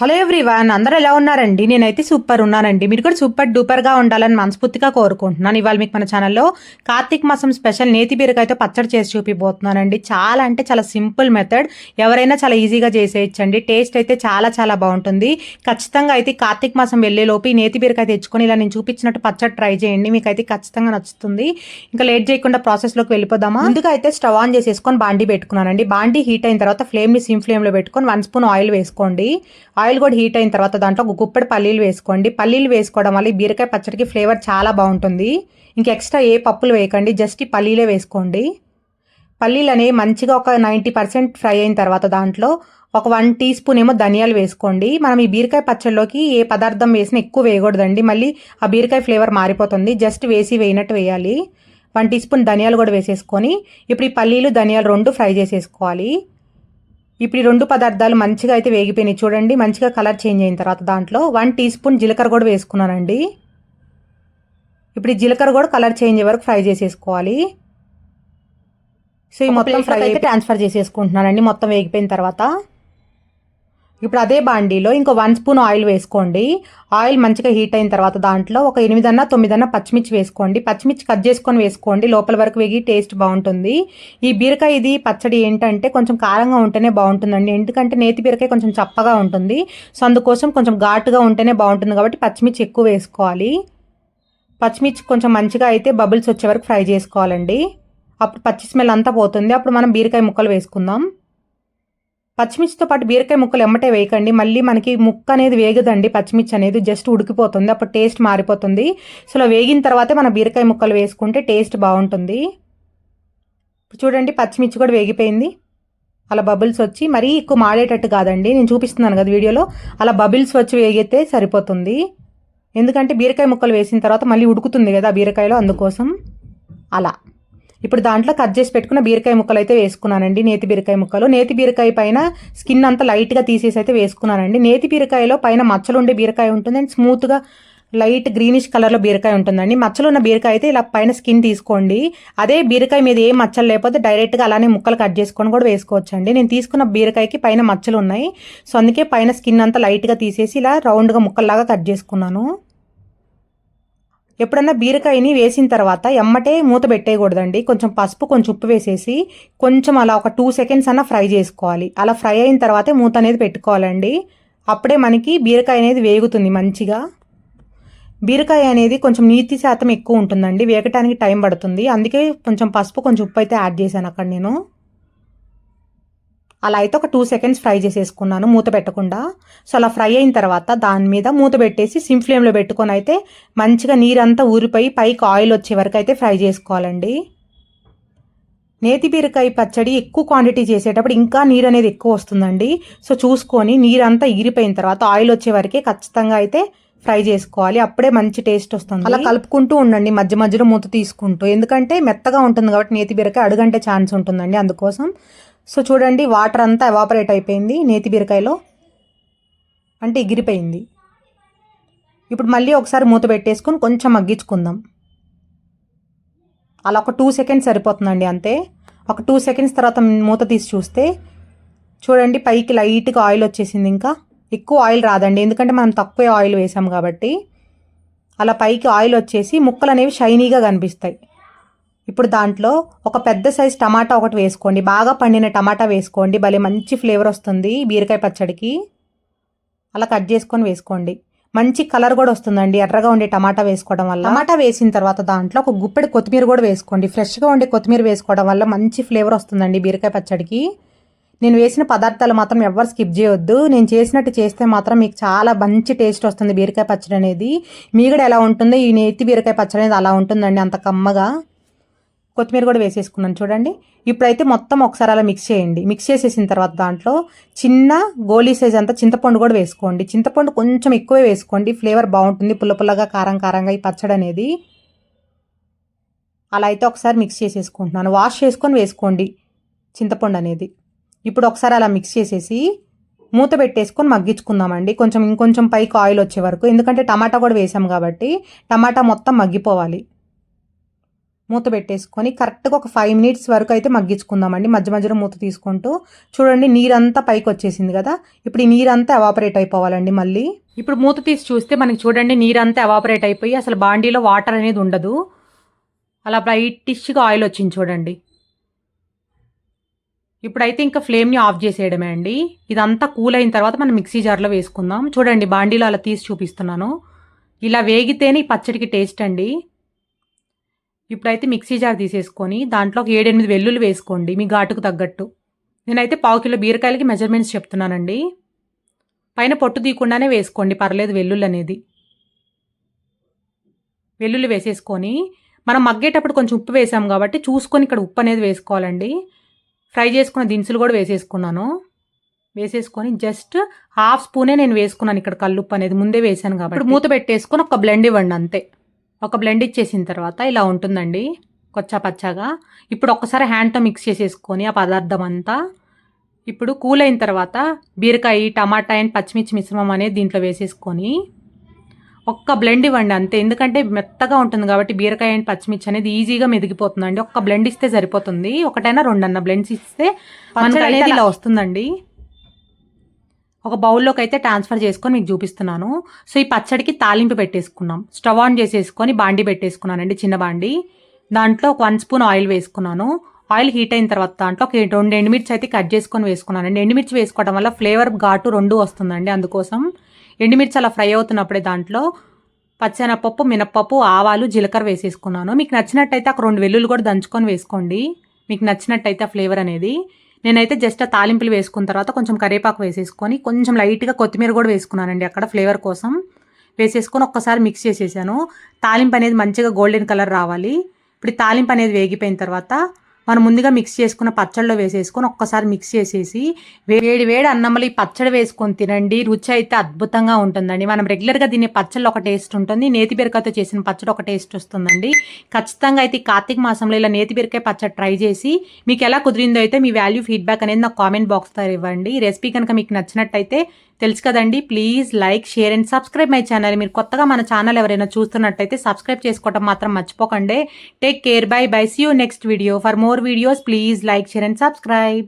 Hello everyone అందరూ ఎలా ఉన్నారండి? నేనైతే సూపర్ ఉన్నానండి. మీరు కూడా సూపర్ డూపర్గా ఉండాలని మనస్ఫూర్తిగా కోరుకుంటున్నాను. ఇవాళ మీకు మన ఛానల్లో కార్తీక మాసం స్పెషల్ నేతి బీరకాయతో పచ్చడి చేసి చూపిపోతున్నానండి చాలా అంటే చాలా సింపుల్ మెథడ్ ఎవరైనా చాలా ఈజీగా చేసేయచ్చండి. టేస్ట్ అయితే చాలా చాలా బాగుంటుంది. ఖచ్చితంగా అయితే కార్తీక మాసం వెళ్ళేలోపు ఈ నేతి బీరకాయ తెచ్చుకొని ఇలా నేను చూపించినట్టు పచ్చడి ట్రై చేయండి. మీకు అయితే ఖచ్చితంగా నచ్చుతుంది. ఇంకా లేట్ చేయకుండా ప్రాసెస్లోకి వెళ్ళిపోదామా? ముందుగా అయితే స్టవ్ ఆన్ చేసేసుకొని బాండీ పెట్టుకున్నానండి. బాండీ హీట్ అయిన తర్వాత ఫ్లేమ్ని సిమ్ ఫ్లేమ్లో పెట్టుకొని వన్ స్పూన్ ఆయిల్ వేసుకోండి. ఆయిల్ కూడా హీట్ అయిన తర్వాత దాంట్లో ఒక గుప్పెడు పల్లీలు వేసుకోండి. పల్లీలు వేసుకోవడం వల్ల ఈ బీరకాయ పచ్చడికి ఫ్లేవర్ చాలా బాగుంటుంది. ఇంక ఎక్స్ట్రా ఏ పప్పులు వేయకండి. జస్ట్ ఈ పల్లీలే వేసుకోండి. పల్లీలు అనేవి మంచిగా ఒక నైంటీ పర్సెంట్ ఫ్రై అయిన తర్వాత దాంట్లో ఒక వన్ టీ స్పూన్ ఏమో ధనియాలు వేసుకోండి. మనం ఈ బీరకాయ పచ్చడిలోకి ఏ పదార్థం వేసినా ఎక్కువ వేయకూడదండి. మళ్ళీ ఆ బీరకాయ ఫ్లేవర్ మారిపోతుంది. జస్ట్ వేసి వేయినట్టు వేయాలి. వన్ టీ స్పూన్ ధనియాలు కూడా వేసేసుకొని ఇప్పుడు ఈ పల్లీలు ధనియాలు రెండు ఫ్రై చేసేసుకోవాలి. ఇప్పుడు ఈ రెండు పదార్థాలు మంచిగా అయితే వేగిపోయినాయి. చూడండి మంచిగా కలర్ చేంజ్ అయిన తర్వాత దాంట్లో వన్ టీ స్పూన్ జీలకర్ర కూడా వేసుకున్నానండి. ఇప్పుడు ఈ జీలకర్ర కూడా కలర్ చేంజ్ అయ్యే వరకు ఫ్రై చేసేసుకోవాలి. సో ఈ మొత్తం ఫ్రై అయితే ట్రాన్స్ఫర్ చేసేసుకుంటున్నానండి మొత్తం వేగిపోయిన తర్వాత. ఇప్పుడు అదే బాండీలో ఇంకో వన్ స్పూన్ ఆయిల్ వేసుకోండి. ఆయిల్ మంచిగా హీట్ అయిన తర్వాత దాంట్లో ఒక ఎనిమిదన్నా తొమ్మిదన్నా పచ్చిమిర్చి వేసుకోండి. పచ్చిమిర్చి కట్ చేసుకొని వేసుకోండి. లోపల వరకు వేగి టేస్ట్ బాగుంటుంది. ఈ బీరకాయ ఇది పచ్చడి ఏంటంటే కొంచెం కారంగా ఉంటేనే బాగుంటుందండి. ఎందుకంటే నేతి బీరకాయ కొంచెం చప్పగా ఉంటుంది. సో అందుకోసం కొంచెం ఘాటుగా ఉంటేనే బాగుంటుంది కాబట్టి పచ్చిమిర్చి ఎక్కువ వేసుకోవాలి. పచ్చిమిర్చి కొంచెం మంచిగా అయితే బబుల్స్ వచ్చే వరకు ఫ్రై చేసుకోవాలండి. అప్పుడు పచ్చి స్మెల్ అంతా పోతుంది. అప్పుడు మనం బీరకాయ ముక్కలు వేసుకుందాం. పచ్చిమిర్చితో పాటు బీరకాయ ముక్కలు ఎమ్మటే వేయకండి. మళ్ళీ మనకి ముక్క అనేది వేగదండి. పచ్చిమిర్చి అనేది జస్ట్ ఉడికిపోతుంది. అప్పుడు టేస్ట్ మారిపోతుంది. సో అలా వేగిన తర్వాతే మన బీరకాయ ముక్కలు వేసుకుంటే టేస్ట్ బాగుంటుంది. చూడండి పచ్చిమిర్చి కూడా వేగిపోయింది. అలా బబుల్స్ వచ్చి మరీ ఎక్కువ మాడేటట్టు కాదండి. నేను చూపిస్తున్నాను కదా వీడియోలో. అలా బబుల్స్ వచ్చి వేగితే సరిపోతుంది. ఎందుకంటే బీరకాయ ముక్కలు వేసిన తర్వాత మళ్ళీ ఉడుకుతుంది కదా బీరకాయలో అందుకోసం. అలా. ఇప్పుడు దాంట్లో కట్ చేసి పెట్టుకున్న బీరకాయ ముక్కలు అయితే వేసుకున్నానండి. నేతి బీరకాయ ముక్కలు. నేతి బీరకాయ పైన స్కిన్ అంతా లైట్గా తీసేసి అయితే వేసుకున్నానండి. నేతి బీరకాయలో పైన మచ్చలు ఉండే బీరకాయ ఉంటుంది. అండ్ స్మూత్గా లైట్ గ్రీనిష్ కలర్లో బీరకాయ ఉంటుందండి. మచ్చలు ఉన్న బీరకాయ అయితే ఇలా పైన స్కిన్ తీసుకోండి. అదే బీరకాయ మీద ఏ మచ్చలు లేకపోతే డైరెక్ట్గా అలానే ముక్కలు కట్ చేసుకొని కూడా వేసుకోవచ్చండి. నేను తీసుకున్న బీరకాయకి పైన మచ్చలు ఉన్నాయి సో అందుకే పైన స్కిన్ అంతా లైట్గా తీసేసి ఇలా రౌండ్గా ముక్కల్లాగా కట్ చేసుకున్నాను. ఎప్పుడన్నా బీరకాయని వేసిన తర్వాత ఎమ్మటే మూత పెట్టేయకూడదండి. కొంచెం పసుపు కొంచెం ఉప్పు వేసేసి కొంచెం అలా ఒక టూ సెకండ్స్ అన్న ఫ్రై చేసుకోవాలి. అలా ఫ్రై అయిన తర్వాతే మూత అనేది పెట్టుకోవాలండి. అప్పుడే మనకి బీరకాయ అనేది వేగుతుంది మంచిగా. బీరకాయ అనేది కొంచెం నీతి శాతం ఎక్కువ ఉంటుందండి. వేగటానికి టైం పడుతుంది. అందుకే కొంచెం పసుపు కొంచెం ఉప్పు అయితే యాడ్ చేశాను అక్కడ నేను. అలా అయితే ఒక టూ సెకండ్స్ ఫ్రై చేసేసుకున్నాను మూత పెట్టకుండా. సో అలా ఫ్రై అయిన తర్వాత దాని మీద మూత పెట్టేసి సిమ్ ఫ్లేమ్లో పెట్టుకొని అయితే మంచిగా నీరంతా ఊరిపోయి పైకి ఆయిల్ వచ్చే వరకు అయితే ఫ్రై చేసుకోవాలండి. నేతి బీరకాయ పచ్చడి ఎక్కువ క్వాంటిటీ చేసేటప్పుడు ఇంకా నీరు అనేది ఎక్కువ వస్తుందండి. సో చూసుకొని నీరంతా ఇగిరిపోయిన తర్వాత ఆయిల్ వచ్చే వరకే ఖచ్చితంగా అయితే ఫ్రై చేసుకోవాలి. అప్పుడే మంచి టేస్ట్ వస్తుంది. అలా కలుపుకుంటూ ఉండండి మధ్య మధ్యలో మూత తీసుకుంటూ. ఎందుకంటే మెత్తగా ఉంటుంది కాబట్టి నేతి బీరకాయ అడుగంటే ఛాన్స్ ఉంటుందండి అందుకోసం. సో చూడండి వాటర్ అంతా ఎవాపరేట్ అయిపోయింది నేతి బీరకాయలో. అంటే ఎగిరిపోయింది. ఇప్పుడు మళ్ళీ ఒకసారి మూత పెట్టేసుకొని కొంచెం మగ్గించుకుందాం. అలా ఒక టూ సెకండ్స్ సరిపోతుందండి అంతే. ఒక టూ సెకండ్స్ తర్వాత మూత తీసి చూస్తే చూడండి పైకి లైట్గా ఆయిల్ వచ్చేసింది ఇంకా. ఎక్కువ ఆయిల్ రాదండి ఎందుకంటే మనం తక్కువ ఆయిల్ వేసాం కాబట్టి. అలా పైకి ఆయిల్ వచ్చేసి ముక్కలు అనేవి షైనీగా కనిపిస్తాయి. ఇప్పుడు దాంట్లో ఒక పెద్ద సైజ్ టమాటా ఒకటి వేసుకోండి. బాగా పండిన టమాటా వేసుకోండి. భలే మంచి ఫ్లేవర్ వస్తుంది బీరకాయ పచ్చడికి. అలా కట్ చేసుకొని వేసుకోండి. మంచి కలర్ కూడా వస్తుందండి ఎర్రగా ఉండే టమాటా వేసుకోవడం వల్ల. టమాటా వేసిన తర్వాత దాంట్లో ఒక గుప్పెడు కొత్తిమీర కూడా వేసుకోండి. ఫ్రెష్గా ఉండే కొత్తిమీర వేసుకోవడం వల్ల మంచి ఫ్లేవర్ వస్తుందండి బీరకాయ పచ్చడికి. నేను వేసిన పదార్థాలు మాత్రం ఎవరు స్కిప్ చేయొద్దు. నేను చేసినట్టు చేస్తే మాత్రం మీకు చాలా మంచి టేస్ట్ వస్తుంది బీరకాయ పచ్చడి అనేది. మీ కూడా ఎలా ఉంటుందో ఈ నేతి బీరకాయ పచ్చడి అనేది అలా ఉంటుందండి అంత కమ్మగా. కొత్తిమీర కూడా వేసేసుకున్నాను చూడండి. ఇప్పుడైతే మొత్తం ఒకసారి అలా మిక్స్ చేయండి. మిక్స్ చేసేసిన తర్వాత దాంట్లో చిన్న గోలీ సైజ్ అంతా చింతపండు కూడా వేసుకోండి. చింతపండు కొంచెం ఎక్కువే వేసుకోండి. ఫ్లేవర్ బాగుంటుంది. పుల్ల పుల్లగా కారం కారంగా ఈ పచ్చడి అనేది. అలా అయితే ఒకసారి మిక్స్ చేసేసుకుంటున్నాను. వాష్ చేసుకొని వేసుకోండి చింతపండు అనేది. ఇప్పుడు ఒకసారి అలా మిక్స్ చేసేసి మూత పెట్టేసుకొని మగ్గించుకుందామండి. కొంచెం ఇంకొంచెం పైకి ఆయిల్ వచ్చే వరకు. ఎందుకంటే టమాటా కూడా వేసాం కాబట్టి టమాటా మొత్తం మగ్గిపోవాలి. మూత పెట్టేసుకొని కరెక్ట్గా ఒక ఫైవ్ మినిట్స్ వరకు అయితే మగ్గించుకుందామండి. మధ్య మధ్యలో మూత తీసుకుంటూ చూడండి నీరంతా పైకి వచ్చేసింది కదా. ఇప్పుడు ఈ నీరంతా ఎవాపరేట్ అయిపోవాలండి మళ్ళీ. ఇప్పుడు మూత తీసి చూస్తే మనకి చూడండి నీరంతా ఎవాపరేట్ అయిపోయి అసలు బాండీలో వాటర్ అనేది ఉండదు. అలా బ్రైటిష్గా ఆయిల్ వచ్చింది చూడండి. ఇప్పుడైతే ఇంకా ఫ్లేమ్ని ఆఫ్ చేసేయడమే అండి. ఇదంతా కూల్ అయిన తర్వాత మనం మిక్సీ జార్లో వేసుకుందాం. చూడండి బాండీలో అలా తీసి చూపిస్తున్నాను. ఇలా వేగితేనే ఈ పచ్చడికి టేస్ట్ అండి. ఇప్పుడైతే మిక్సీ జార్ తీసేసుకొని దాంట్లో ఒక ఏడెనిమిది వెల్లుల్లి వేసుకోండి మీ ఘాటుకు తగ్గట్టు. నేనైతే పావు కిలో బీరకాయలకి మెజర్మెంట్స్ చెప్తున్నానండి. పైన పొట్టు తీయకుండానే వేసుకోండి పర్లేదు వెల్లుల్లి అనేది. వెల్లుల్లి వేసేసుకొని మనం మగ్గేటప్పుడు కొంచెం ఉప్పు వేసాం కాబట్టి చూసుకొని ఇక్కడ ఉప్పు అనేది వేసుకోవాలండి. ఫ్రై చేసుకున్న దినుసులు కూడా వేసేసుకున్నాను. వేసేసుకొని జస్ట్ హాఫ్ స్పూనే నేను వేసుకున్నాను ఇక్కడ కల్లుప్పు అనేది ముందే వేసాను కాబట్టి. మూత పెట్టేసుకొని ఒక బ్లెండ్ ఇవ్వండి అంతే. ఒక బ్లెండ్ ఇచ్చేసిన తర్వాత ఇలా ఉంటుందండి కొచ్చా పచ్చగా. ఇప్పుడు ఒక్కసారి హ్యాండ్తో మిక్స్ చేసేసుకొని ఆ పదార్థం అంతా ఇప్పుడు కూల్ అయిన తర్వాత బీరకాయ టమాటా అండ్ పచ్చిమిర్చి మిశ్రమం అనేది దీంట్లో వేసేసుకొని ఒక్క బ్లెండ్ ఇవ్వండి అంతే. ఎందుకంటే మెత్తగా ఉంటుంది కాబట్టి బీరకాయ అండ్ పచ్చిమిర్చి అనేది ఈజీగా మెదిగిపోతుందండి. ఒక్క బ్లెండ్ ఇస్తే సరిపోతుంది. ఒకటైనా రెండన్న బ్లెండ్స్ ఇస్తే మనకి అనేది ఇలా వస్తుందండి. ఒక బౌల్లోకి అయితే ట్రాన్స్ఫర్ చేసుకొని మీకు చూపిస్తున్నాను. సో ఈ పచ్చడికి తాలింపు పెట్టేసుకున్నాం. స్టవ్ ఆన్ చేసేసుకొని బాండి పెట్టేసుకున్నానండి చిన్న బాండి. దాంట్లో ఒక వన్ స్పూన్ ఆయిల్ వేసుకున్నాను. ఆయిల్ హీట్ అయిన తర్వాత దాంట్లో ఒక రెండు ఎండుమిర్చి అయితే కట్ చేసుకొని వేసుకున్నానండి. ఎండుమిర్చి వేసుకోవడం వల్ల ఫ్లేవర్ ఘాటు రెండు వస్తుందండి అందుకోసం. ఎండుమిర్చి అలా ఫ్రై అవుతున్నప్పుడే దాంట్లో పచ్చెనపప్పు మినప్పప్పు ఆవాలు జీలకర్ర వేసేసుకున్నాను. మీకు నచ్చినట్టయితే ఒక రెండు వెల్లుల్లి కూడా దంచుకొని వేసుకోండి. మీకు నచ్చినట్టయితే ఆ ఫ్లేవర్ అనేది. నేనైతే జస్ట్ ఆ తాలింపులు వేసుకున్న తర్వాత కొంచెం కరివేపాకు వేసేసుకొని కొంచెం లైట్గా కొత్తిమీర కూడా వేసుకున్నానండి అక్కడ ఫ్లేవర్ కోసం. వేసేసుకొని ఒక్కసారి మిక్స్ చేసేసాను. తాలింపు అనేది మంచిగా గోల్డెన్ కలర్ రావాలి. ఇప్పుడు తాలింపు అనేది వేగిపోయిన తర్వాత మనం ముందుగా మిక్స్ చేసుకున్న పచ్చళ్ళలో వేసేసుకొని ఒక్కసారి మిక్స్ చేసేసి వేడి వేడి అన్నంలో ఈ పచ్చడి వేసుకొని తినండి. రుచి అయితే అద్భుతంగా ఉంటుందండి. మనం రెగ్యులర్గా తినే పచ్చళ్ళు ఒక టేస్ట్ ఉంటుంది. నేతి బీరకాయతో చేసిన పచ్చడి ఒక టేస్ట్ వస్తుందండి. ఖచ్చితంగా అయితే కార్తీక మాసంలో ఇలా నేతి బీరకాయ పచ్చడి ట్రై చేసి మీకు ఎలా కుదిరిందో అయితే మీ వాల్యూ ఫీడ్బ్యాక్ అనేది నాకు కామెంట్ బాక్స్తో ఇవ్వండి. ఈ రెసిపీ కనుక మీకు నచ్చినట్టయితే తెలుసు కదండి. Please like share and subscribe my channel మీరు కొత్తగా మన ఛానల్ ఎవరైనా చూస్తున్నట్టయితే సబ్స్క్రైబ్ చేసుకోవడం మాత్రం మర్చిపోకండి. Take care bye bye see you next video for more videos please like share and subscribe